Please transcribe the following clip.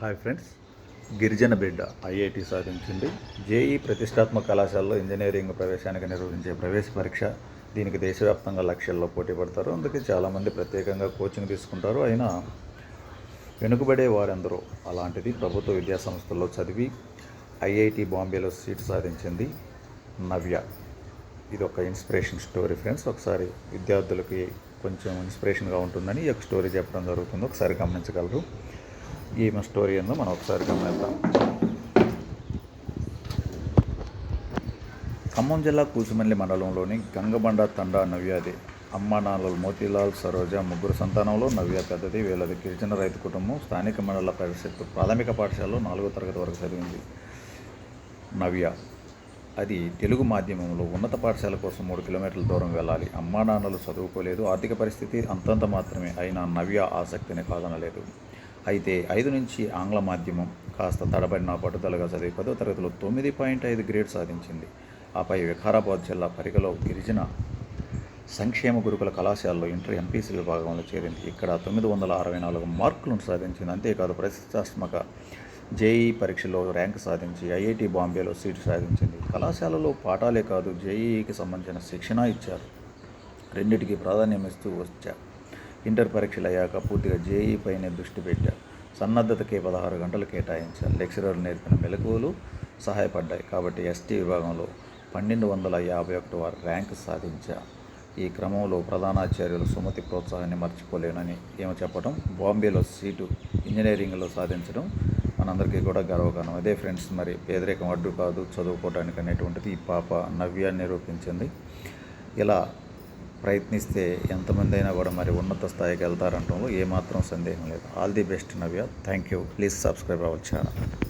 Hi friends. గిరిజన బిడ్డ IIT సాధించింది. జేఈ ప్రతిష్టాత్మక కళాశాలలో ఇంజనీరింగ్ ప్రవేశానికి నిర్వహించే ప్రవేశ పరీక్ష దీనికి దేశవ్యాప్తంగా లక్ష్యాల్లో పోటీ పడతారు. అందుకే చాలామంది ప్రత్యేకంగా కోచింగ్ తీసుకుంటారు. అయినా వెనుకబడే వారందరూ అలాంటిది ప్రభుత్వ విద్యా సంస్థల్లో చదివి ఐఐటి బాంబేలో సీట్ సాధించింది నవ్య. ఇది ఒక ఇన్స్పిరేషన్ స్టోరీ ఫ్రెండ్స్. ఒకసారి విద్యార్థులకి కొంచెం ఇన్స్పిరేషన్గా ఉంటుందని ఈ యొక్క స్టోరీ చెప్పడం జరుగుతుంది. ఒకసారి గమనించగలరు. ఈమె స్టోరీ మనం ఒకసారి గమనిద్దాం. ఖమ్మం జిల్లా కూసుమల్లి మండలంలోని గంగబండ తండా నవ్యాది అమ్మ మోతీలాల్ సరోజ ముగ్గురు సంతానంలో నవ్య పెద్దది వీళ్ళది గిరిజన రైతు కుటుంబం. స్థానిక మండల పరిషత్తు ప్రాథమిక పాఠశాలలో నాలుగో తరగతి వరకు చదివింది నవ్య. అది తెలుగు మాధ్యమంలో ఉన్నత పాఠశాల కోసం మూడు కిలోమీటర్ల దూరం వెళ్ళాలి. అమ్మా నాన్నలు చదువుకోలేదు. ఆర్థిక పరిస్థితి అంతంత మాత్రమే అయినా నవ్య ఆసక్తిని కాదనలేదు అయితే ఐదు నుంచి ఆంగ్ల మాధ్యమం కాస్త తడబడిన పట్టుదలగా చదివి పదో తరగతిలో తొమ్మిది పాయింట్ ఐదు గ్రేడ్ సాధించింది. ఆపై వికారాబాద్ జిల్లా పరిగలో గిరిజన సంక్షేమ గురుకుల కళాశాలలో ఇంటర్ ఎంపీసీ విభాగంలో చేరింది. ఇక్కడ తొమ్మిది వందల అరవై నాలుగు మార్కులను సాధించింది. అంతేకాదు ప్రతిష్టాత్మక జేఈ పరీక్షలో ర్యాంక్ సాధించి ఐఐటి బాంబేలో సీటు సాధించింది. కళాశాలలో పాఠాలే కాదు జేఈకి సంబంధించిన శిక్షణ ఇచ్చారు. రెండిటికి ప్రాధాన్యం ఇస్తూ వచ్చారు ఇంటర్ పరీక్షలు అయ్యాక పూర్తిగా జేఈ పైనే దృష్టి పెట్టారు సన్నద్ధతకి పదహారు గంటలు కేటాయించారు. లెక్చరర్లు నేర్పిన మెలకువలు సహాయపడ్డాయి. కాబట్టి ఎస్టీ విభాగంలో పన్నెండు వందల యాభై ఒకటి వారు ర్యాంక్ సాధించారు. ఈ క్రమంలో ప్రధానాచార్యులు సుమతి ప్రోత్సాహాన్ని మర్చిపోలేనని ఏమో చెప్పడం బాంబేలో సీటు ఇంజనీరింగ్లో సాధించడం మనందరికీ కూడా గర్వకారణం. అదే ఫ్రెండ్స్ మరి పేదరికం అడ్డు కాదు చదువుకోవడానికి అనేటువంటిది ఈ పాప నవ్య నిరూపించింది. ఇలా ప్రయత్నిస్తే ఎంతమంది అయినా కూడా మరి ఉన్నత స్థాయికి వెళ్తారంటంలో ఏమాత్రం సందేహం లేదు. All the best Navya thank you please subscribe our channel